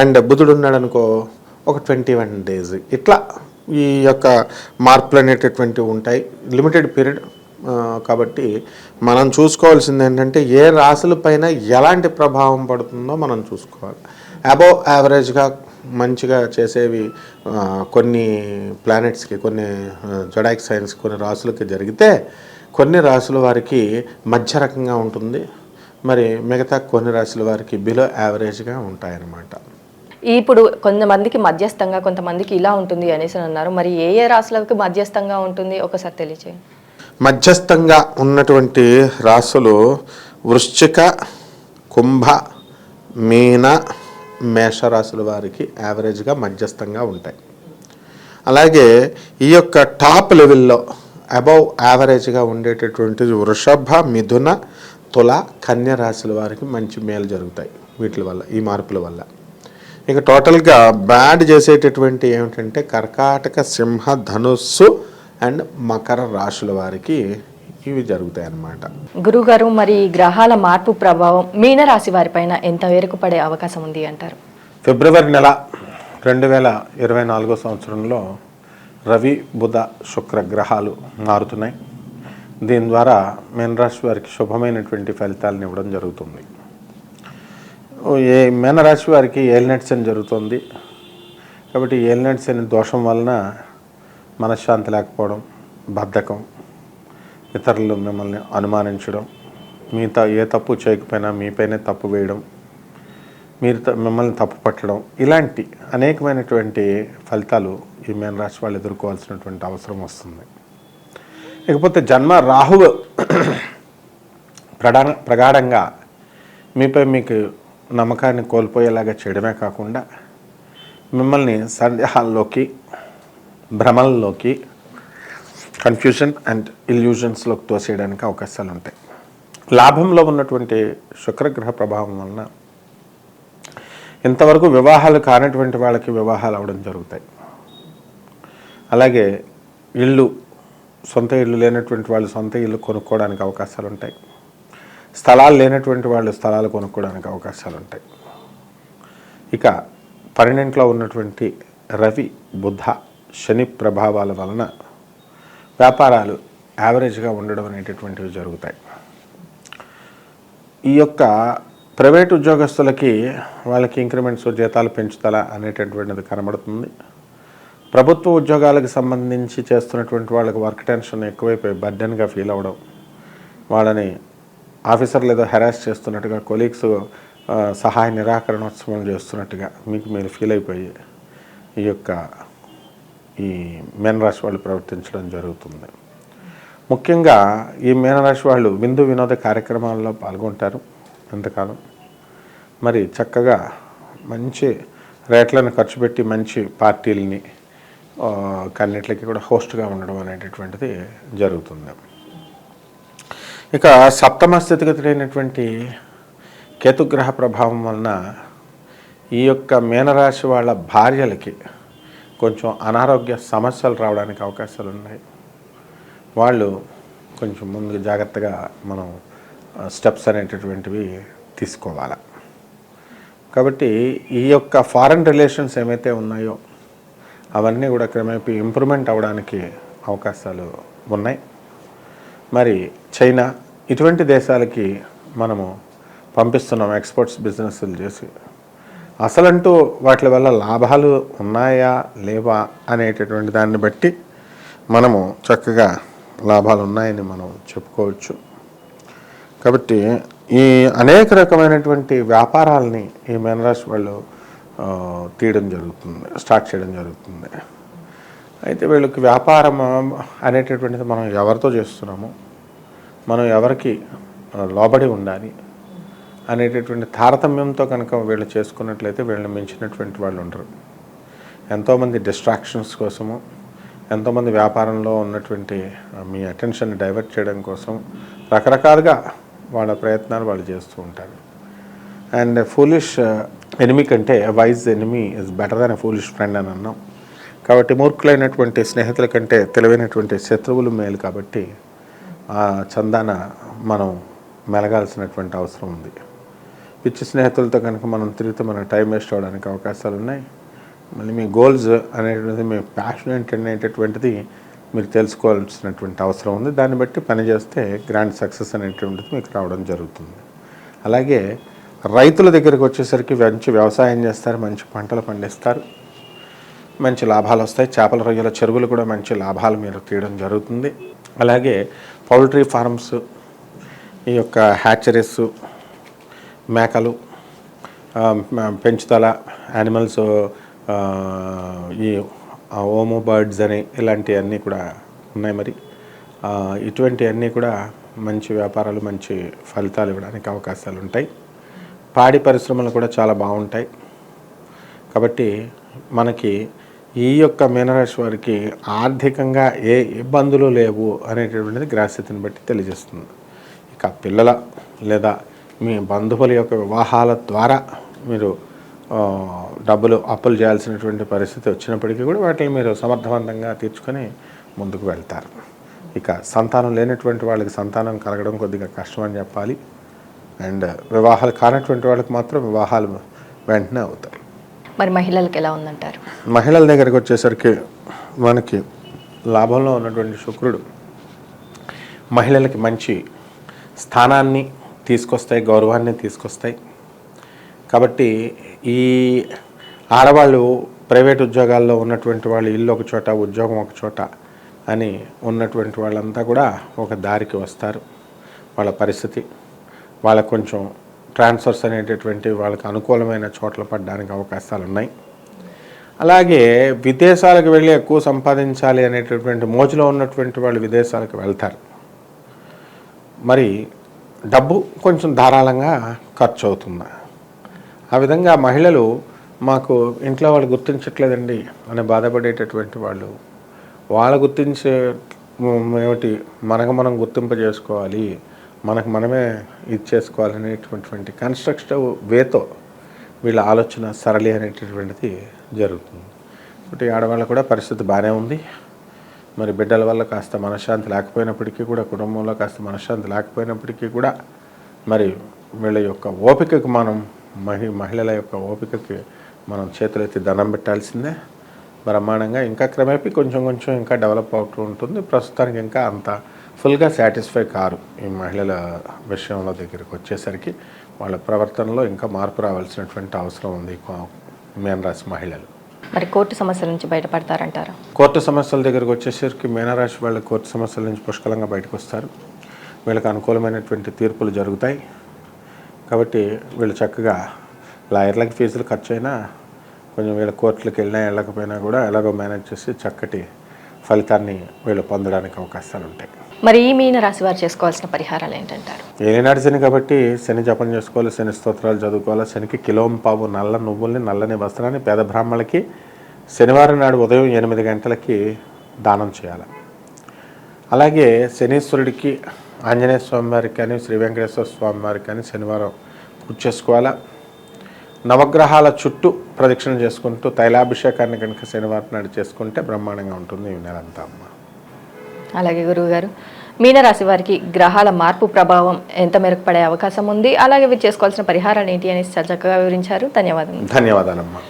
And బుధుడు ఉన్నాడు అనుకో ఒక ట్వంటీ వన్ డేస్. ఇట్లా ఈ యొక్క మార్పులు అనేటటువంటివి ఉంటాయి. లిమిటెడ్ పీరియడ్ కాబట్టి మనం చూసుకోవాల్సింది ఏంటంటే ఏ రాశుల పైన ఎలాంటి ప్రభావం పడుతుందో మనం చూసుకోవాలి. అబోవ్ యావరేజ్గా మంచిగా చేసేవి కొన్ని ప్లానెట్స్కి కొన్ని జొడాక్ సైన్స్ కొన్ని రాసులకి జరిగితే కొన్ని రాసుల వారికి మధ్య రకంగా ఉంటుంది. మరి మిగతా కొన్ని రాశుల వారికి బిలో యావరేజ్గా ఉంటాయన్నమాట. ఇప్పుడు కొంతమందికి మధ్యస్థంగా కొంతమందికి ఇలా ఉంటుంది అనేసి అని అన్నారు. మరి ఏ ఏ రాశులకు మధ్యస్థంగా ఉంటుంది? ఒకసారి తెలియచేయండి. మధ్యస్థంగా ఉన్నటువంటి రాసులు వృశ్చిక కుంభ మీన మేషరాశుల వారికి యావరేజ్గా మధ్యస్థంగా ఉంటాయి. అలాగే ఈ యొక్క టాప్ లెవెల్లో అబౌవ్ యావరేజ్గా ఉండేటటువంటి వృషభ మిథున తుల కన్య రాశుల వారికి మంచి మేలు జరుగుతాయి వీటి వల్ల ఈ మార్పుల వల్ల. ఇక టోటల్గా బ్యాడ్ చేసేటటువంటి ఏమిటంటే కర్కాటక సింహ ధనుస్సు అండ్ మకర రాశుల వారికి ఇవి జరుగుతాయి అన్నమాట గురుగారు మరి ఈ గ్రహాల మార్పు ప్రభావం మీనరాశి వారిపైన ఎంత మేరకు పడే అవకాశం ఉంది అంటారు? ఫిబ్రవరి నెల రెండు వేల ఇరవై నాలుగో సంవత్సరంలో రవి బుధ శుక్ర గ్రహాలు మారుతున్నాయి. దీని ద్వారా మీనరాశి వారికి శుభమైనటువంటి ఫలితాలను ఇవ్వడం జరుగుతుంది. ఏ మీనరాశి వారికి ఏలినట్ శని జరుగుతుంది. కాబట్టి ఏలినట్ శని దోషం వలన మనశ్శాంతి లేకపోవడం బద్ధకం ఇతరులు మిమ్మల్ని అనుమానించడం మిగతా ఏ తప్పు చేయకపోయినా మీపైనే తప్పు వేయడం మీరు త- మిమ్మల్ని తప్పు పట్టడం ఇలాంటి అనేకమైనటువంటి ఫలితాలు ఈ మేనరాశి వాళ్ళు ఎదుర్కోవాల్సినటువంటి అవసరం వస్తుంది. ఇకపోతే జన్మ రాహువు ప్రడా ప్రగాఢంగా మీపై మీకు నమ్మకాన్ని కోల్పోయేలాగా చేయడమే కాకుండా మిమ్మల్ని సందేహాల్లోకి భ్రమల్లోకి కన్ఫ్యూజన్ అండ్ ఇల్యూజన్స్లోకి తోసేయడానికి అవకాశాలు ఉంటాయి లాభంలో ఉన్నటువంటి శుక్రగ్రహ ప్రభావం వలన ఇంతవరకు వివాహాలు కానటువంటి వాళ్ళకి వివాహాలు అవడం జరుగుతాయి. అలాగే ఇళ్ళు సొంత ఇల్లు లేనటువంటి వాళ్ళు సొంత ఇల్లు కొనుక్కోవడానికి అవకాశాలు ఉంటాయి స్థలాలు లేనటువంటి వాళ్ళు స్థలాలు కొనుక్కోవడానికి అవకాశాలు ఉంటాయి ఇక పన్నెండింట్లో ఉన్నటువంటి రవి బుధ శని ప్రభావాల వలన వ్యాపారాలు యావరేజ్గా ఉండడం అనేటటువంటివి జరుగుతాయి. ఈ యొక్క ప్రైవేట్ ఉద్యోగస్తులకి వాళ్ళకి ఇంక్రిమెంట్స్ జీతాలు పెంచుతారా అనేటటువంటిది కనబడుతుంది. ప్రభుత్వ ఉద్యోగాలకు సంబంధించి చేస్తున్నటువంటి వాళ్ళకి వర్క్ టెన్షన్ ఎక్కువైపోయి బర్డెన్గా ఫీల్ అవ్వడం వాళ్ళని ఆఫీసర్లు ఏదో హెరాస్ చేస్తున్నట్టుగా కొలీగ్స్ సహాయ నిరాకరణోత్సవం చేస్తున్నట్టుగా మీకు మీరు ఫీల్ అయిపోయి ఈ యొక్క ఈ మీనరాశి వాళ్ళు ప్రవర్తించడం జరుగుతుంది. ముఖ్యంగా ఈ మీనరాశి వాళ్ళు విందు వినోద కార్యక్రమాల్లో పాల్గొంటారు ఎంతకాలం? మరి చక్కగా మంచి రేట్లను ఖర్చు పెట్టి మంచి పార్టీలని కన్నిటికి కూడా హోస్ట్గా ఉండడం అనేటటువంటిది జరుగుతుంది. ఇక సప్తమ స్థితిగతులైనటువంటి కేతుగ్రహ ప్రభావం వలన ఈ యొక్క మీనరాశి వాళ్ళ భార్యలకి కొంచెం అనారోగ్య సమస్యలు రావడానికి అవకాశాలు ఉన్నాయి. వాళ్ళు కొంచెం ముందు జాగ్రత్తగా మనం స్టెప్స్ అనేటటువంటివి తీసుకోవాలి. కాబట్టి ఈ యొక్క ఫారెన్ రిలేషన్స్ ఏమైతే ఉన్నాయో అవన్నీ కూడా క్రమేపీ ఇంప్రూవ్మెంట్ అవ్వడానికి అవకాశాలు ఉన్నాయి. మరి చైనా ఇటువంటి దేశాలకి మనము పంపిస్తున్నాం ఎక్స్పోర్ట్స్ బిజినెస్లు చేసి. అసలంటూ వాటి వల్ల లాభాలు ఉన్నాయా లేవా అనేటటువంటి దాన్ని బట్టి మనము చక్కగా లాభాలు ఉన్నాయని మనం చెప్పుకోవచ్చు. కాబట్టి ఈ అనేక రకమైనటువంటి వ్యాపారాలని ఈ మీనరాశి వాళ్ళు తీయడం జరుగుతుంది స్టార్ట్ చేయడం జరుగుతుంది. అయితే వీళ్ళకి వ్యాపారం అనేటటువంటిది మనం ఎవరితో చేస్తున్నాము? మనం ఎవరికి లోబడి ఉండాలి? అనేటటువంటి తారతమ్యంతో కనుక వీళ్ళు చేసుకున్నట్లయితే వీళ్ళని మించినటువంటి వాళ్ళు ఉండరు. ఎంతోమంది డిస్ట్రాక్షన్స్ కోసము ఎంతోమంది వ్యాపారంలో ఉన్నటువంటి మీ అటెన్షన్ డైవర్ట్ చేయడం కోసం రకరకాలుగా వాళ్ళ ప్రయత్నాలు వాళ్ళు చేస్తూ ఉంటారు. అండ్ ఫూలిష్ ఎనిమి కంటే wise enemy is better than foolish friend అని అన్నాం. కాబట్టి మూర్ఖులైనటువంటి స్నేహితుల కంటే తెలివైనటువంటి శత్రువులు మేలు కాబట్టి ఆ చందాన మనం మెలగాల్సినటువంటి అవసరం ఉంది. పిచ్చి స్నేహితులతో కనుక మనం తిరిగితే మనం టైం వేస్ట్ అవడానికి అవకాశాలు ఉన్నాయి. మళ్ళీ మీ గోల్స్ అనేటువంటిది మీ ప్యాషన్ ఏంటనేటటువంటిది మీరు తెలుసుకోవాల్సినటువంటి అవసరం ఉంది. దాన్ని బట్టి పనిచేస్తే గ్రాండ్ సక్సెస్ అనేటువంటిది మీకు రావడం జరుగుతుంది. అలాగే రైతుల దగ్గరికి వచ్చేసరికి మంచి వ్యవసాయం చేస్తారు మంచి పంటలు పండిస్తారు మంచి లాభాలు వస్తాయి. చేపల రొయ్యల చెరువులు కూడా మంచి లాభాలు మీరు తీయడం జరుగుతుంది. అలాగే పౌల్ట్రీ ఫార్మ్స్ ఈ యొక్క హ్యాచరీస్ మేకలు పెంచుతల పెంచుదల యానిమల్స్ ఈ ఓమో బర్డ్స్ అని ఇలాంటివన్నీ కూడా ఉన్నాయి మరి. ఇటువంటివన్నీ కూడా మంచి వ్యాపారాలు మంచి ఫలితాలు ఇవ్వడానికి అవకాశాలు ఉంటాయి. పాడి పరిశ్రమలు కూడా చాలా బాగుంటాయి. కాబట్టి మనకి ఈ యొక్క మీనరాశి వారికి ఆర్థికంగా ఏ ఇబ్బందులు లేవు అనేటటువంటిది గ్రాస్యతను బట్టి తెలియజేస్తుంది. ఇక పిల్లల లేదా మీ బంధువుల యొక్క వివాహాల ద్వారా మీరు డబ్బులు అప్పులు చేయాల్సినటువంటి పరిస్థితి వచ్చినప్పటికీ కూడా వాటిని మీరు సమర్థవంతంగా తీర్చుకొని ముందుకు వెళ్తారు. ఇక సంతానం లేనటువంటి వాళ్ళకి సంతానం కలగడం కొద్దిగా కష్టం అని చెప్పాలి. అండ్ వివాహాలు కానటువంటి వాళ్ళకి మాత్రం వివాహాలు వెంటనే అవుతాయి. మరి మహిళలకు ఎలా ఉందంటారు? మహిళల దగ్గరికి వచ్చేసరికి మనకి లాభంలో ఉన్నటువంటి శుక్రుడు మహిళలకి మంచి స్థానాన్ని తీసుకొస్తాయి గౌరవాన్ని తీసుకొస్తాయి. కాబట్టి ఈ ఆడవాళ్ళు ప్రైవేట్ ఉద్యోగాల్లో ఉన్నటువంటి వాళ్ళు ఇల్లు ఒక చోట ఉద్యోగం ఒక చోట అని ఉన్నటువంటి వాళ్ళంతా కూడా ఒక దారికి వస్తారు. వాళ్ళ పరిస్థితి వాళ్ళకు కొంచెం ట్రాన్స్ఫర్స్ అనేటటువంటి వాళ్ళకి అనుకూలమైన చోట్ల పడడానికి అవకాశాలు ఉన్నాయి. అలాగే విదేశాలకు వెళ్ళి ఎక్కువ సంపాదించాలి అనేటటువంటి మోజులో ఉన్నటువంటి వాళ్ళు విదేశాలకు వెళ్తారు. మరి డబ్బు కొంచెం ధారాళంగా ఖర్చు అవుతుంది ఆ విధంగా మహిళలు మాకు ఇంట్లో వాళ్ళు గుర్తించట్లేదండి అని బాధపడేటటువంటి వాళ్ళు వాళ్ళ గుర్తించే ఏమిటి మనకు మనం గుర్తింప చేసుకోవాలి మనకు మనమే ఇది చేసుకోవాలనేటటువంటి కన్స్ట్రక్షన్ కన్స్ట్రక్టివ్ వేతో వీళ్ళ ఆలోచన సరళి అనేటటువంటిది జరుగుతుంది. కాబట్టి ఆడవాళ్ళ కూడా పరిస్థితి బాగానే ఉంది. మరి బిడ్డల వల్ల కాస్త మనశ్శాంతి లేకపోయినప్పటికీ కూడా కుటుంబంలో కాస్త మనశ్శాంతి లేకపోయినప్పటికీ కూడా మరి వీళ్ళ యొక్క ఓపికకు మనం మహి మహిళల యొక్క ఓపికకి మనం చేతులెత్తి దండం పెట్టాల్సిందే. బ్రహ్మాండంగా ఇంకా క్రమేపీ కొంచెం కొంచెం ఇంకా డెవలప్ అవుతూ ఉంటుంది. ప్రస్తుతానికి ఇంకా అంత ఫుల్గా సాటిస్ఫై కారు ఈ మహిళల విషయంలో దగ్గరికి వచ్చేసరికి వాళ్ళ ప్రవర్తనలో ఇంకా మార్పు రావాల్సినటువంటి అవసరం ఉంది మీనరాశి మహిళలు. మరి కోర్టు సమస్యల నుంచి బయటపడతారంటారా? కోర్టు సమస్యల దగ్గరకు వచ్చేసరికి మీనరాశి వాళ్ళు కోర్టు సమస్యల నుంచి పుష్కలంగా బయటకు వస్తారు వీళ్ళకి అనుకూలమైనటువంటి తీర్పులు జరుగుతాయి. కాబట్టి వీళ్ళు చక్కగా లాయర్లకి ఫీజులు ఖర్చు అయినా కొంచెం వీళ్ళ కోర్టులకు వెళ్ళినా వెళ్ళకపోయినా కూడా ఎలాగో మేనేజ్ చేసి చక్కటి ఫలితాన్ని వీళ్ళు పొందడానికి అవకాశాలు ఉంటాయి. మరి ఈ మీన రాశి వారు చేసుకోవాల్సిన పరిహారాలు ఏంటంటారు? ఏనాడు శని కాబట్టి శని జపం చేసుకోవాలి శని స్తోత్రాలు చదువుకోవాలి శనికి కిలోం పావు నల్ల నువ్వుల్ని నల్లని వస్త్రాన్ని పేద బ్రాహ్మణులకి శనివారం నాడు ఉదయం ఎనిమిది గంటలకి దానం చేయాలి. అలాగే శనీశ్వరుడికి ఆంజనేయ స్వామి వారికి కానీ శ్రీ వెంకటేశ్వర స్వామి వారికి కానీ శనివారం పూజ చేసుకోవాలా. నవగ్రహాల చుట్టూ ప్రదక్షిణ చేసుకుంటూ తైలాభిషేకాన్ని కనుక శనివారం నాడు చేసుకుంటే బ్రహ్మాండంగా ఉంటుంది ఈ నెలంతా అమ్మ. అలాగే గురువు గారు మీనరాశి వారికి గ్రహాల మార్పు ప్రభావం ఎంత మేరకు పడే అవకాశం ఉంది? అలాగే వీరు చేసుకోవాల్సిన పరిహారాలు ఏంటి అని చక్కగా వివరించారు. ధన్యవాదాలు ధన్యవాదాలమ్మా.